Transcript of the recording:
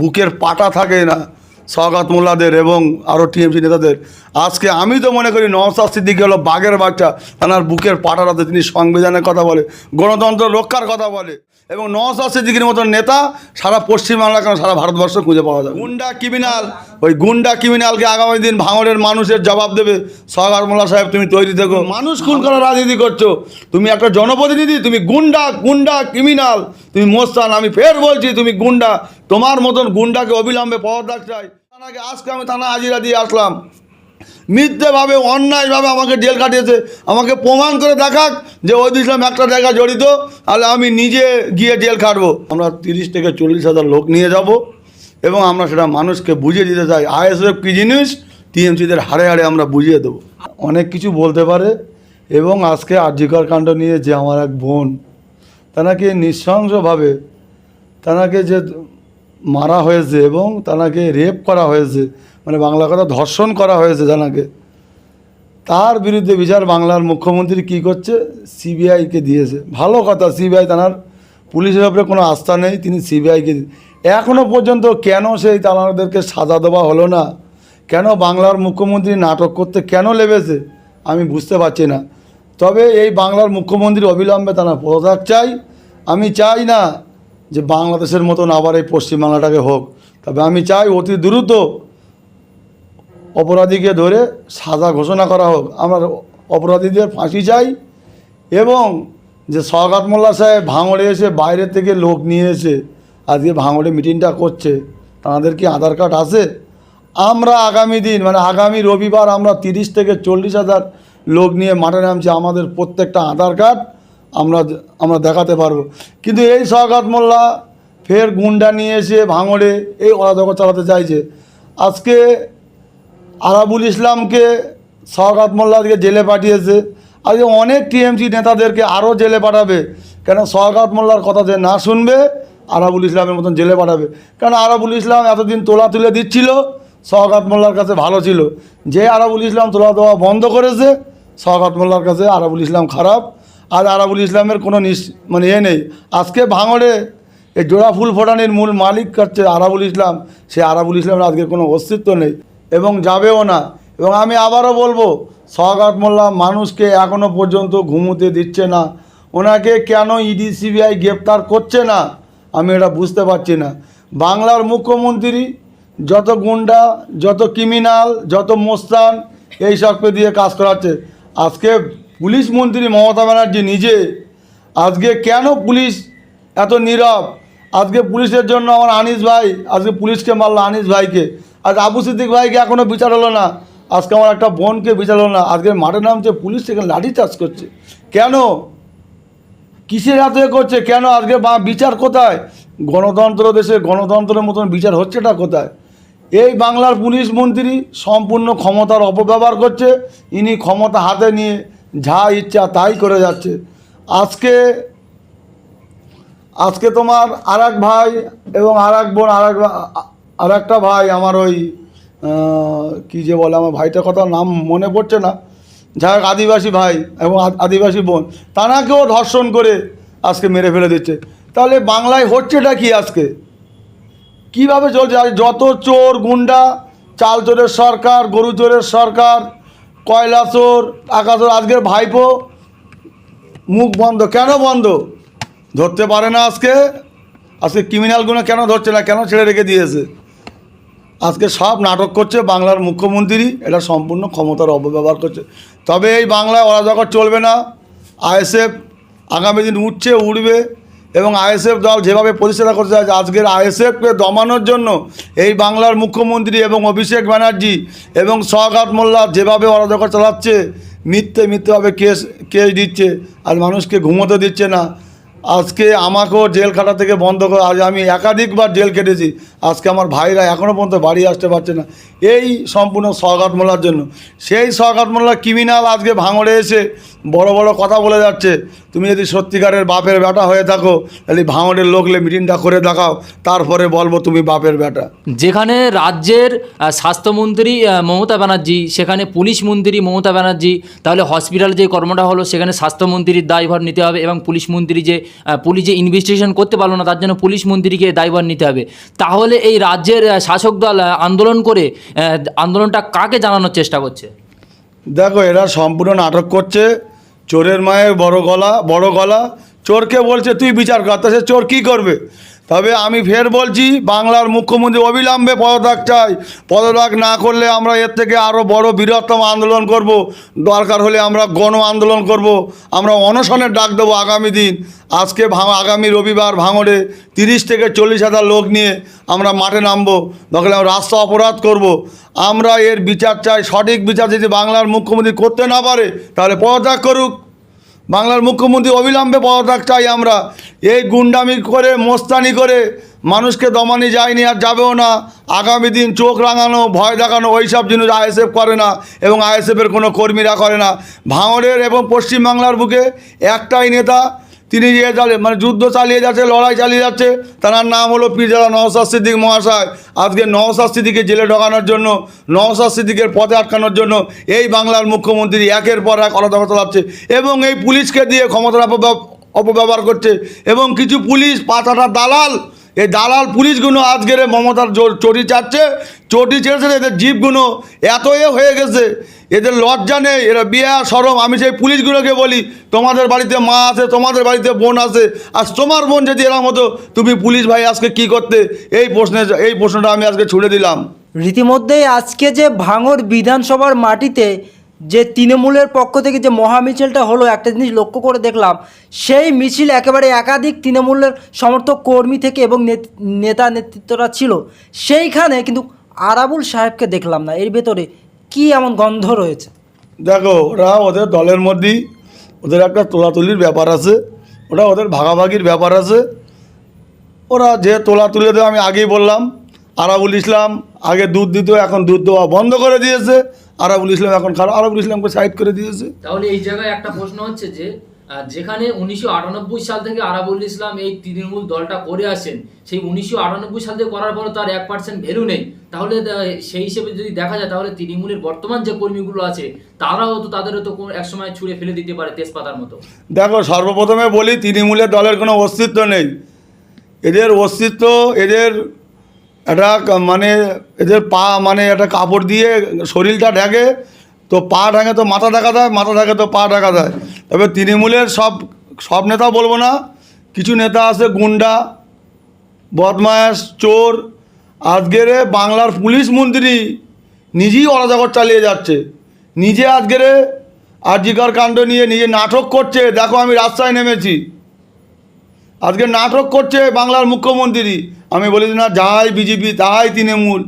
বুকের পাটা থাকে না। স্বাগত মোল্লাদের এবং আরও টিএমসি নেতাদের। আজকে আমি তো মনে করি নওসাদ সিদ্দিকি হলো বাঘের বাচ্চা। তার বুকের পাটাটাতে তিনি সংবিধানের কথা বলে, গণতন্ত্র রক্ষার কথা বলে। এবং নওসাদ সিদ্দিকির মতন নেতা সারা পশ্চিমবাংলা কেন সারা ভারতবর্ষ খুঁজে পাওয়া যায় গুন্ডা ক্রিমিনাল ওই গুন্ডা ক্রিমিনালকে আগামী দিন ভাঙড়ের মানুষের জবাব দেবে। সগাত মোল্লা সাহেব তুমি তৈরি থেকো। মানুষ খুন করার রাজনীতি করছ। তুমি একটা জনপ্রতিনিধি তুমি গুন্ডা গুন্ডা ক্রিমিনাল। তুমি মোস্তান আমি ফের বলছি তুমি গুন্ডা। তোমার মতন গুন্ডাকে অবিলম্বে পদত্যাগ চাই। আজকে আমি থানা হাজিরা দিয়ে আসলাম। মিথ্যেভাবে, অন্যায়ভাবে আমাকে জেল কাটিয়েছে। আমাকে প্রমাণ করে দেখাক যে ওই ইসলাম একটা জায়গা জড়িত, তাহলে আমি নিজে গিয়ে জেল খাটবো। আমরা তিরিশ থেকে চল্লিশ হাজার লোক নিয়ে যাব এবং আমরা সেটা মানুষকে বুঝিয়ে দিতে চাই। আইএসএফ কী জিনিস? টিএমসিদের হাড়ে হাড়ে আমরা বুঝিয়ে দেবো। অনেক কিছু বলতে পারে এবং আজকে আর্যিকর কাণ্ড নিয়ে যে আমার এক বোন তাকে নৃশংসভাবে তাকে যে মারা হয়েছে এবং তাকে রেপ করা হয়েছে। মানে বাংলা কথা ধর্ষণ করা হয়েছে জানাকে তার বিরুদ্ধে বিচার বাংলার মুখ্যমন্ত্রী কি করছে? সিবিআইকে দিয়েছে। ভালো কথা সিবিআই তার পুলিশের ওপরে কোনো আস্থা নেই, তিনি সিবিআইকে এখনও পর্যন্ত কেন সেই তানাদেরকে সাজা দেওয়া হলো না? কেন বাংলার মুখ্যমন্ত্রী নাটক করতে কেন লেবেছে? আমি বুঝতে পারছি না। তবে এই বাংলার মুখ্যমন্ত্রী অবিলম্বে তারা পদত্যাগ চাই। আমি চাই না যে বাংলাদেশের মতন আবার এই পশ্চিমবাংলাটাকে হোক। তবে আমি চাই অতি দ্রুত অপরাধীকে ধরে সাজা ঘোষণা করা হোক। আমরা অপরাধীদের ফাঁসি চাই এবং যে সওগাত মোল্লা সাহেব ভাঙড়ে এসে বাইরে থেকে লোক নিয়ে এসে আজকে ভাঙড়ে মিটিংটা করছে, তাদের কি আধার কার্ড আছে? আমরা আগামী দিন মানে আগামী রবিবার আমরা তিরিশ থেকে চল্লিশ হাজার লোক নিয়ে মাঠে নামছি, আমাদের প্রত্যেকটা আধার কার্ড। আমরা আমরা দেখাতে পারব। কিন্তু এই সওগাত মোল্লা ফের গুন্ডা নিয়ে এসে ভাঙড়ে এই অরাজকতা চালাতে চাইছে। আজকে আরাবুল ইসলামকে সওগাত মোল্লাকে জেলে পাঠিয়েছে। আজকে অনেক টিএমসি নেতাদেরকে আরও জেলে পাঠাবে। কেন সওগাত মোল্লার কথা যে না শুনবে আরাবুল ইসলামের মতন জেলে পাঠাবে। কারণ আরাবুল ইসলাম এতদিন তোলা তুলে দিচ্ছিল সওগাত মোল্লার কাছে ভালো ছিল। যে আরাবুল ইসলাম তোলা দেওয়া বন্ধ করেছে সওগাত মোল্লার কাছে আরাবুল ইসলাম খারাপ। আর আরাবুল ইসলামের কোনো নিস মানে এ নেই। আজকে ভাঙড়ে এই জোড়া ফুল ফোটানির মূল মালিক হচ্ছে আরাবুল ইসলাম। সে আরাবুল ইসলামের আজকে কোনো অস্তিত্ব নেই এবং যাবেও না। এবং আমি আবারও বলব, সওগাত মোল্লা মানুষকে এখনও পর্যন্ত ঘুমোতে দিচ্ছে না। ওনাকে কেন ইডি, সিবিআই গ্রেপ্তার করছে না, আমি এটা বুঝতে পারছি না। বাংলার মুখ্যমন্ত্রী যত গুন্ডা, যত ক্রিমিনাল, যত মোস্তান, এই সবকে দিয়ে কাজ করাচ্ছে। আজকে পুলিশ মন্ত্রী মমতা ব্যানার্জি নিজে, আজকে কেন পুলিশ এত নীরব? আজকে পুলিশের জন্য আমার আনিস ভাই, আজকে পুলিশকে মারলো আনিস ভাইকে। আজ আবু সিদ্দিক ভাইকে এখনও বিচার হলো না। আজকে আমার একটা বোনকে বিচার হলো না। আজকে মাঠে নামছে, পুলিশ সেখানে লাঠি চার্জ করছে। কেন? কিসের হাতে করছে? কেন আজকে বা বিচার কোথায়? গণতন্ত্র দেশে গণতন্ত্রের মতন বিচার হচ্ছেটা কোথায়? এই বাংলার পুলিশ মন্ত্রী সম্পূর্ণ ক্ষমতার অপব্যবহার করছে। ইনি ক্ষমতা হাতে নিয়ে যা ইচ্ছা তাই করে যাচ্ছে। আজকে আজকে তোমার আর ভাই এবং আর এক বোন আর এক আর একটা ভাই আমার ওই কি যে বলে আমার ভাইটার কথা নাম মনে পড়ছে না। যাই আদিবাসী ভাই এবং আদিবাসী বোন, তানাকেও ধর্ষণ করে আজকে মেরে ফেলে দিচ্ছে। তাহলে বাংলায় হচ্ছেটা কি আজকে? কীভাবে চলছে? যত চোর, গুন্ডা চাল চোরের সরকার গরু চোরের সরকার কয়লা চোর টাকা চোর, আজকের ভাইপো, মুখ বন্ধ। কেন বন্ধ? ধরতে পারে না আজকে। আজকে ক্রিমিনালগুলো কেন ধরছে না? কেন ছেড়ে রেখে দিয়েছে? আজকে সব নাটক করছে বাংলার মুখ্যমন্ত্রী। এটা সম্পূর্ণ ক্ষমতার অপব্যবহার করছে। তবে এই বাংলায় অরাজকর চলবে না, আইএসএফ আগামী দিন উঠছে উঠবে এবং আইএসএফ দল যেভাবে পরিচালনা করতে চাইছে আজকের আইএসএফকে দমানোর জন্য এই বাংলার মুখ্যমন্ত্রী এবং অভিষেক ব্যানার্জি এবং সওগাত মোল্লা যেভাবে অরাজকর চালাচ্ছে, মিথ্যে মিথ্যেভাবে কেস কেস দিচ্ছে, আর মানুষকে ঘুমোতে দিচ্ছে না। আজকে আমাকেও জেল খাটা থেকে বন্ধ করে, আজ আমি একাধিকবার জেল কেটেছি। আজকে আমার ভাইরা এখনও পর্যন্ত বাড়ি আসতে পারছে না। এই সম্পূর্ণ মোল্লার জন্য। সেই মোল্লা ক্রিমিনাল আজকে ভাঙড়ে এসে বড় বড় কথা বলে যাচ্ছে। তুমি যদি সত্যিকারের বাপের বেটা হয়ে থাকো, তাহলে ভাঙড়ের লোকলে মিটিংটা করে দেখাও। তারপরে বলব তুমি বাপের বেটা। যেখানে রাজ্যের স্বাস্থ্যমন্ত্রী মমতা ব্যানার্জি, সেখানে পুলিশ মন্ত্রী মমতা ব্যানার্জি, তাহলে হসপিটাল যে কর্মটা হলো, সেখানে স্বাস্থ্যমন্ত্রীর দায়ভার নিতে হবে এবং পুলিশ মন্ত্রী যে পুলিশ যে ইনভেস্টিগেশন করতে পারল না, তার জন্য পুলিশ মন্ত্রীকে দায়ভার নিতে হবে। তাহলে এই রাজ্যের শাসক দল আন্দোলন করে আন্দোলনটা কাকে জানানোর চেষ্টা করছে? দেখো, এরা সম্পূর্ণ নাটক করছে, চোরের মায়ের বড় গলা বড় গলা, চোরকে বলছে, তুই বিচার কর তা সে চোর কী করবে? তবে আমি ফের বলছি, বাংলার মুখ্যমন্ত্রী অবিলম্বে পদত্যাগ চাই। পদত্যাগ না করলে আমরা এর থেকে আরও বড় বৃহত্তম আন্দোলন করব। দরকার হলে আমরা গণ আন্দোলন করব। আমরা অনশনের ডাক দেবো আগামী দিন। আজকে আগামী রবিবার ভাঙড়ে তিরিশ থেকে চল্লিশ হাজার লোক নিয়ে আমরা মাঠে নামবো। হলে আমরা রাস্তা অপরাধ করব। আমরা এর বিচার চাই। সঠিক বিচার যদি বাংলার মুখ্যমন্ত্রী করতে না পারে, তাহলে পদত্যাগ করুক। বাংলার মুখ্যমন্ত্রী অবিলম্বে পদত্যাগ চাই আমরা। এই গুন্ডামি করে, মোস্তানি করে মানুষকে দমানি যায়নি আর যাবেও না। আগামী দিন চোখ রাঙানো, ভয় দেখানো ওই সব জিনিস আইএসএফ করে না এবং আইএসএফের কোনো কর্মীরা করে না। ভাঙড়ের এবং পশ্চিমবাংলার বুকে একটাই নেতা তিনি যে চালিয়ে মানে যুদ্ধ চালিয়ে যাচ্ছে, লড়াই চালিয়ে যাচ্ছে, তার নাম হলো পিরজাদা নওসাদ সিদ্দিক মহাশয়। আজকে নওসাদ সিদ্দিকে জেলে ঢোকানোর জন্য নওসাদ সিদ্দিকের পথে আটকানোর জন্য এই বাংলার মুখ্যমন্ত্রী একের পর এক আলাদা চালাচ্ছে এবং এই পুলিশকে দিয়ে ক্ষমতার অপব্যব- অপব্যবহার করছে এবং কিছু পুলিশ পাতাটা দালাল, এই দালাল পুলিশগুলো আজকের মমতার চটি চাচ্ছে চটি চেড়েছে এদের জীবগুলো এত এ হয়ে গেছে, এদের লজ্জা নেই, এরা বিয়া সরম আমি সেই পুলিশগুলোকে বলি, তোমাদের বাড়িতে মা আছে, তোমাদের বাড়িতে বোন আছে, আর তোমার বোন যদি এরম হতো তুমি পুলিশ ভাই আজকে কি করতে? এই প্রশ্নে, এই প্রশ্নটা আমি আজকে ছুড়ে দিলাম। রীতিমধ্যেই আজকে যে ভাঙর বিধানসভার মাটিতে যে তৃণমূলের পক্ষ থেকে যে মহামিছিলটা হলো, একটা জিনিস লক্ষ্য করে দেখলাম, সেই মিছিল একেবারে একাধিক তৃণমূলের সমর্থক কর্মী থেকে এবং নেতা নেতৃত্বরা ছিল। সেইখানে কিন্তু আরাবুল সাহেবকে দেখলাম না। এর ভেতরে কি এমন গন্ধ রয়েছে? দেখো ওরা ওদের দলের মধ্যেই ওদের একটা তোলাতুলির ব্যাপার আছে। ওটা ওদের ভাগাভাগির ব্যাপার আছে। ওরা যে তোলা তুলে দেয় আমি আগেই বললাম আরাবুল ইসলাম আগে দুধ দিত এখন দুধ দেওয়া বন্ধ করে দিয়েছে। আরাবুল ইসলাম এখন খারাপ আরাবুল ইসলামকে সাইড করে দিয়েছে। তাহলে এই জায়গায় একটা প্রশ্ন হচ্ছে যে যেখানে উনিশশো আটানব্বই সাল থেকে আরাবুল ইসলাম এই তৃণমূল দলটা করে আসেন, সেই উনিশশো আটানব্বই সাল থেকে করার পর তার এক পার্সেন্ট ভ্যালু নেই। তাহলে সেই হিসেবে যদি দেখা যায়, তাহলে তৃণমূলের বর্তমান যে কর্মীগুলো আছে, তারাও তো তাদেরও তো একসময় ছুঁড়ে ফেলে দিতে পারে তেজপাতার মতো। দেখো, সর্বপ্রথমে বলি, তৃণমূলের দলের কোনো অস্তিত্ব নেই। এদের অস্তিত্ব, এদের একটা মানে এদের পা মানে একটা কাপড় দিয়ে শরীরটা ঢাকে তো পা ঢাকে তো মাথা ঢাকা দেয়, মাথা ঢাকে তো পা ঢাকা দেয়। তবে তৃণমূলের সব সব নেতা বলব না, কিছু নেতা আছে গুন্ডা বদমাস চোর, আজকের বাংলার পুলিশ মন্ত্রী নিজেই অরাজকর চালিয়ে যাচ্ছে। নিজে আজকের আরজিকার কাণ্ড নিয়ে নিজে নাটক করছে, দেখো আমি রাস্তায় নেমেছি। আজকে নাটক করছে বাংলার মুখ্যমন্ত্রী। আমি বলি না, যাই বিজেপি, তাই তৃণমূল।